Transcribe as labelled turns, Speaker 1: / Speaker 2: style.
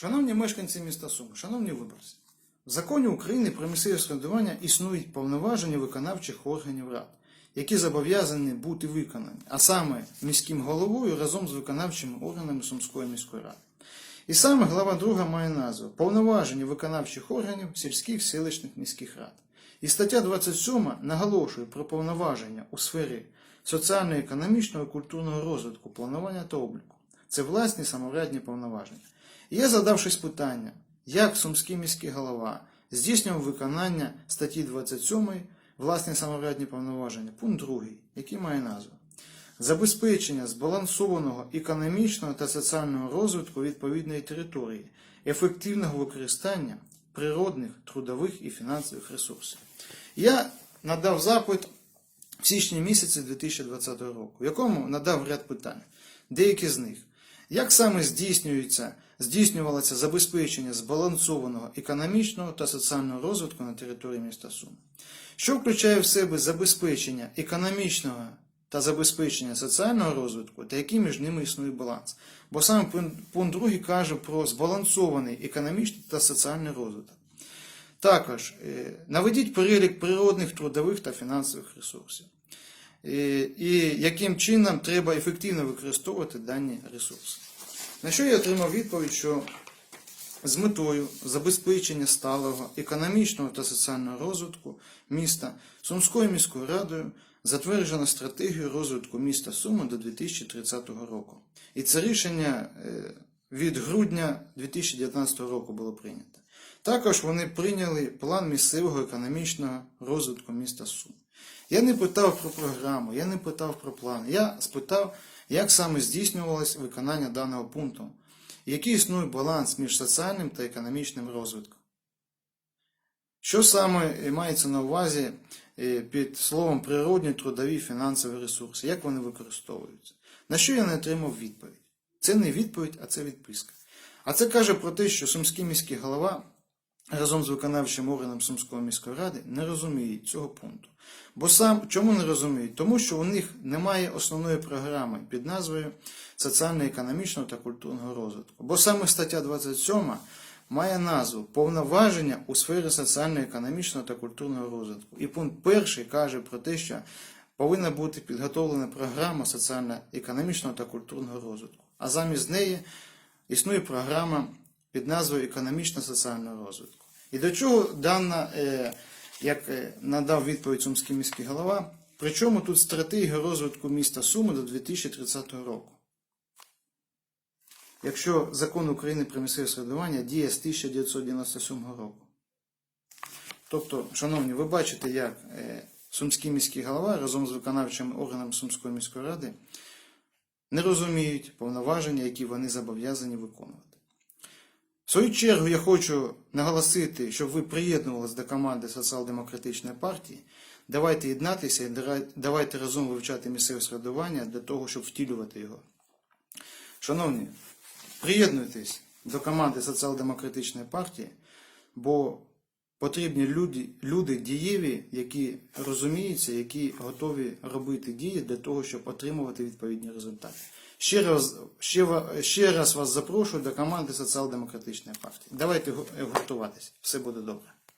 Speaker 1: Шановні мешканці міста Суми, шановні виборці, в законі України про місцеве самоврядування існують повноваження виконавчих органів рад, які зобов'язані бути виконані, а саме міським головою разом з виконавчими органами Сумської міської ради. І саме глава 2 має назву Повноваження виконавчих органів сільських селищних міських рад. І стаття 27 наголошує про повноваження у сфері соціально-економічного і культурного розвитку, планування та обліку. Це власні самоврядні повноваження. І я задавшись питання, як сумський міський голова здійснював виконання статті 27 власні самоврядні повноваження, пункт 2, який має назву забезпечення збалансованого економічного та соціального розвитку відповідної території, ефективного використання природних, трудових і фінансових ресурсів. Я надав запит в січні місяці 2020 року, в якому надав ряд питань. Деякі з них. Як саме здійснюється, здійснювалося забезпечення збалансованого економічного та соціального розвитку на території міста Суми? Що включає в себе забезпечення економічного та забезпечення соціального розвитку, та який між ними існує баланс? Бо саме пункт 2 каже про збалансований економічний та соціальний розвиток. Також е, наведіть перелік природних, трудових та фінансових ресурсів. Е, І яким чином треба ефективно використовувати дані ресурси. На що я отримав відповідь, що з метою забезпечення сталого економічного та соціального розвитку міста Сумською міською радою затверджено стратегію розвитку міста Суми до 2030 року. І це рішення е, від грудня 2019 року було прийнято. Також вони прийняли план місцевого економічного розвитку міста Сум. Я не питав про програму, я не питав про план. Я спитав, як саме здійснювалось виконання даного пункту, який існує баланс між соціальним та економічним розвитком. Що саме мається на увазі е, під словом природні, трудові, фінансові ресурси, як вони використовуються? На що я не отримав відповідь? Це не відповідь, а це відписка. А це каже про те, що сумський міський голова разом з виконавчим органом Сумської міської ради не розуміють цього пункту. Бо сам чому не розуміють? Тому що у них немає основної програми під назвою соціально-економічного та культурного розвитку. Бо саме стаття 27 має назву повноваження у сфері соціально-економічного та культурного розвитку. І пункт перший каже про те, що повинна бути підготовлена програма соціально-економічного та культурного розвитку. А замість неї існує програма під назвою економічно-соціального розвитку. І до чого дана, е, як е, надав відповідь Сумський міський голова, причому тут стратегія розвитку міста Суми до 2030 року. Якщо закон України про місцеве самоврядування діє з 1997 року. Тобто, шановні, ви бачите, як е, Сумський міський голова разом з виконавчим органом Сумської міської ради не розуміють повноваження, які вони зобов'язані виконувати. Свою чергу я хочу наголосити, щоб ви приєднувалися до команди Соціал-демократичної партії. Давайте єднатися і давайте разом вивчати місцеве середування для того, щоб втілювати його. Шановні, приєднуйтесь до команди Соціал-демократичної партії, бо потрібні люди, люди дієві, які розуміються, які готові робити дії для того, щоб отримувати відповідні результати. Ще раз, ще, ще раз вас запрошую до команди Соціал-демократичної партії. Давайте гу- Все буде добре.